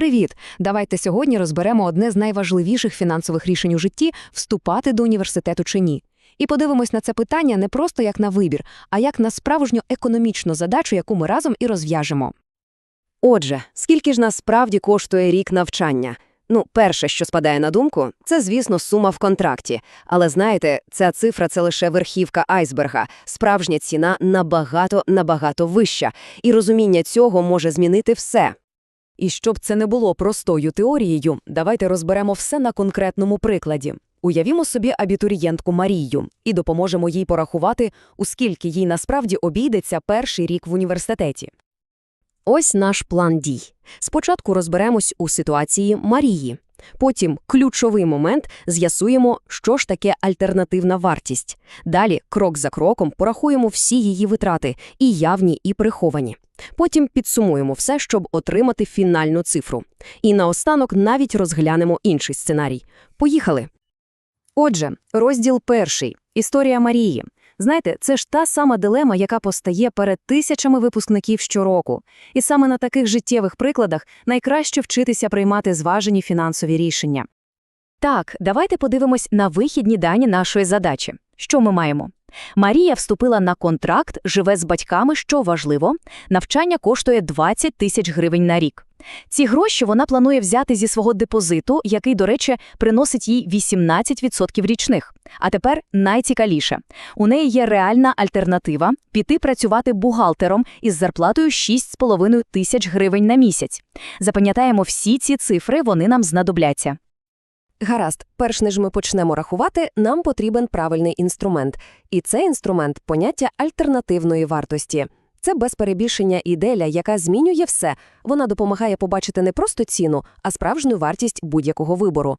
Привіт! Давайте сьогодні розберемо одне з найважливіших фінансових рішень у житті вступати до університету чи ні. І подивимось на це питання не просто як на вибір, а як на справжню економічну задачу, яку ми разом і розв'яжемо. Отже, скільки ж насправді коштує рік навчання? Ну, перше, що спадає на думку, це, звісно, сума в контракті. Але знаєте, ця цифра це лише верхівка айсберга. Справжня ціна набагато набагато вища, і розуміння цього може змінити все. І щоб це не було простою теорією, давайте розберемо все на конкретному прикладі. Уявімо собі абітурієнтку Марію і допоможемо їй порахувати, у скільки їй насправді обійдеться перший рік в університеті. Ось наш план дій. Спочатку розберемось у ситуації Марії. Потім ключовий момент з'ясуємо, що ж таке альтернативна вартість. Далі, крок за кроком, порахуємо всі її витрати, і явні, і приховані. Потім підсумуємо все, щоб отримати фінальну цифру. І наостанок навіть розглянемо інший сценарій. Поїхали! Отже, розділ перший історія Марії. Знаєте, це ж та сама дилема, яка постає перед тисячами випускників щороку. І саме на таких життєвих прикладах найкраще вчитися приймати зважені фінансові рішення. Так, давайте подивимось на вихідні дані нашої задачі. Що ми маємо? Марія вступила на контракт, живе з батьками, що важливо. Навчання коштує 20 тисяч гривень на рік. Ці гроші вона планує взяти зі свого депозиту, який, до речі, приносить їй 18% річних. А тепер найцікавіше. У неї є реальна альтернатива – піти працювати бухгалтером із зарплатою 6,5 тисяч гривень на місяць. Запам'ятаємо всі ці цифри, вони нам знадобляться. Гаразд, перш ніж ми почнемо рахувати, нам потрібен правильний інструмент. І цей інструмент – поняття альтернативної вартості. Це без перебільшення ідея, яка змінює все. Вона допомагає побачити не просто ціну, а справжню вартість будь-якого вибору.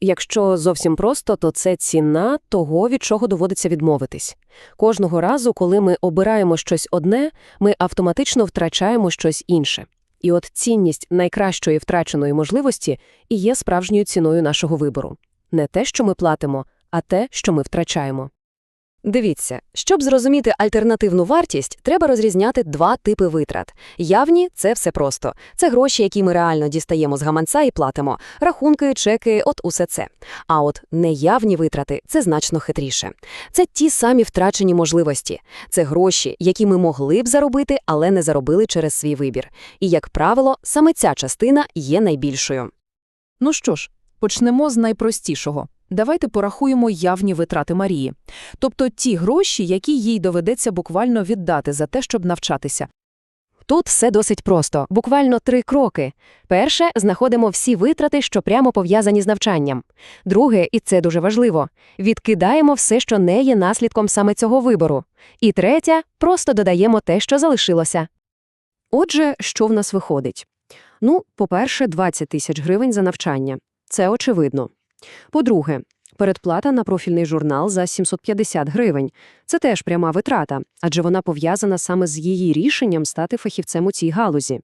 Якщо зовсім просто, то це ціна того, від чого доводиться відмовитись. Кожного разу, коли ми обираємо щось одне, ми автоматично втрачаємо щось інше. І от цінність найкращої втраченої можливості і є справжньою ціною нашого вибору. Не те, що ми платимо, а те, що ми втрачаємо. Дивіться, щоб зрозуміти альтернативну вартість, треба розрізняти два типи витрат. Явні це все просто. Це гроші, які ми реально дістаємо з гаманця і платимо, рахунки, чеки, от усе це. А от неявні витрати це значно хитріше. Це ті самі втрачені можливості. Це гроші, які ми могли б заробити, але не заробили через свій вибір. І, як правило, саме ця частина є найбільшою. Ну що ж, почнемо з найпростішого. Давайте порахуємо явні витрати Марії. Тобто ті гроші, які їй доведеться буквально віддати за те, щоб навчатися. Тут все досить просто, буквально три кроки. Перше, знаходимо всі витрати, що прямо пов'язані з навчанням. Друге, і це дуже важливо, відкидаємо все, що не є наслідком саме цього вибору. І третє, просто додаємо те, що залишилося. Отже, що в нас виходить? Ну, по-перше, 20 тисяч гривень за навчання. Це очевидно. По-друге, передплата на профільний журнал за 750 гривень. Це теж пряма витрата, адже вона пов'язана саме з її рішенням стати фахівцем у цій галузі.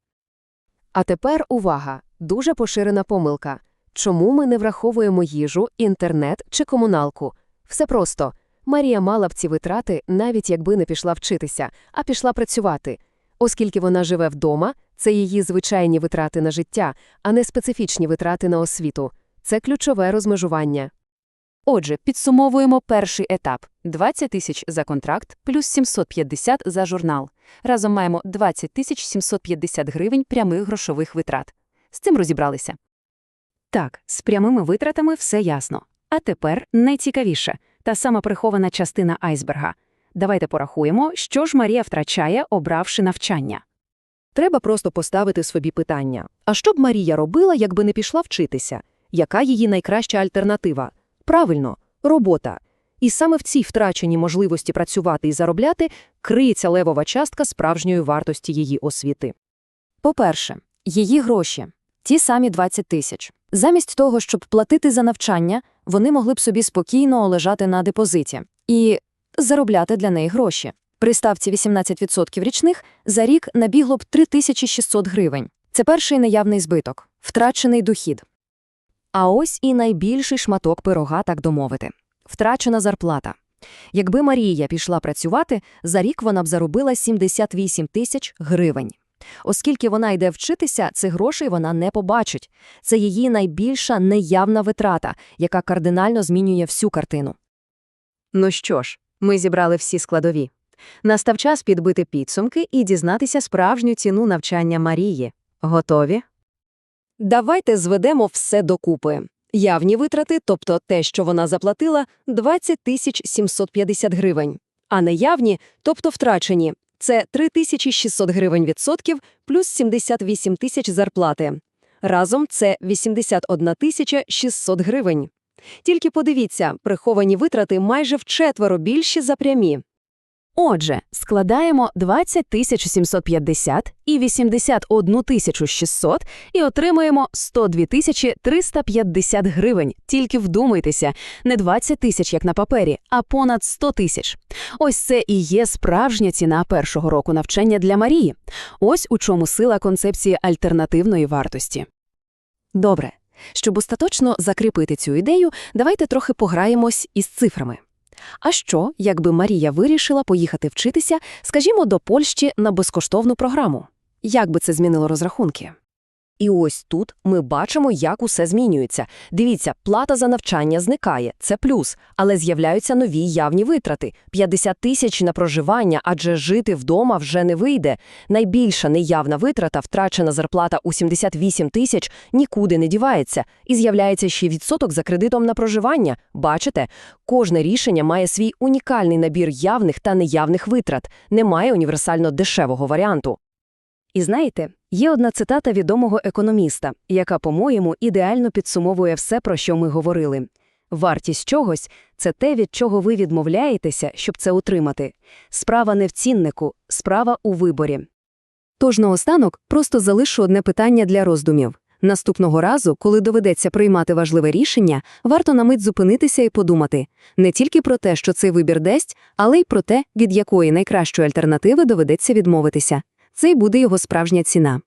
А тепер увага! Дуже поширена помилка. Чому ми не враховуємо їжу, інтернет чи комуналку? Все просто. Марія мала б ці витрати, навіть якби не пішла вчитися, а пішла працювати. Оскільки вона живе вдома, це її звичайні витрати на життя, а не специфічні витрати на освіту. Це ключове розмежування. Отже, підсумовуємо перший етап – 20 тисяч за контракт плюс 750 за журнал. Разом маємо 20 тисяч 750 гривень прямих грошових витрат. З цим розібралися. Так, з прямими витратами все ясно. А тепер найцікавіше – та сама прихована частина айсберга. Давайте порахуємо, що ж Марія втрачає, обравши навчання. Треба просто поставити собі питання. А що б Марія робила, якби не пішла вчитися? Яка її найкраща альтернатива? Правильно, робота. І саме в цій втраченій можливості працювати і заробляти криється левова частка справжньої вартості її освіти. По-перше, її гроші – ті самі 20 тисяч. Замість того, щоб платити за навчання, вони могли б собі спокійно лежати на депозиті і заробляти для неї гроші. При ставці 18% річних за рік набігло б 3600 гривень. Це перший наявний збиток – втрачений дохід. А ось і найбільший шматок пирога, так домовити. Втрачена зарплата. Якби Марія пішла працювати, за рік вона б заробила 78 тисяч гривень. Оскільки вона йде вчитися, цих грошей вона не побачить. Це її найбільша неявна витрата, яка кардинально змінює всю картину. Ну що ж, ми зібрали всі складові. Настав час підбити підсумки і дізнатися справжню ціну навчання Марії. Готові? Давайте зведемо все докупи. Явні витрати, тобто те, що вона заплатила, 20 тисяч 750 гривень. А неявні, тобто втрачені, це 3600 гривень відсотків плюс 78 тисяч зарплати. Разом це 81 тисяча 600 гривень. Тільки подивіться, приховані витрати майже вчетверо більші за прямі. Отже, складаємо 20 750 і 81 600 і отримуємо 102 350 гривень. Тільки вдумайтеся, не 20 тисяч, як на папері, а понад 100 тисяч. Ось це і є справжня ціна першого року навчання для Марії. Ось у чому сила концепції альтернативної вартості. Добре. Щоб остаточно закріпити цю ідею, давайте трохи пограємось із цифрами. А що, якби Марія вирішила поїхати вчитися, скажімо, до Польщі на безкоштовну програму? Як би це змінило розрахунки? І ось тут ми бачимо, як усе змінюється. Дивіться, плата за навчання зникає, це плюс, але з'являються нові явні витрати. 50 тисяч на проживання, адже жити вдома вже не вийде. Найбільша неявна витрата, втрачена зарплата у 78 тисяч, нікуди не дівається. І з'являється ще відсоток за кредитом на проживання. Бачите, кожне рішення має свій унікальний набір явних та неявних витрат. Немає універсально дешевого варіанту. І знаєте, є одна цитата відомого економіста, яка, по-моєму, ідеально підсумовує все, про що ми говорили. Вартість чогось – це те, від чого ви відмовляєтеся, щоб це утримати. Справа не в ціннику, справа у виборі. Тож наостанок просто залишу одне питання для роздумів. Наступного разу, коли доведеться приймати важливе рішення, варто на мить зупинитися і подумати не тільки про те, що цей вибір дасть, але й про те, від якої найкращої альтернативи доведеться відмовитися. Це й буде його справжня ціна.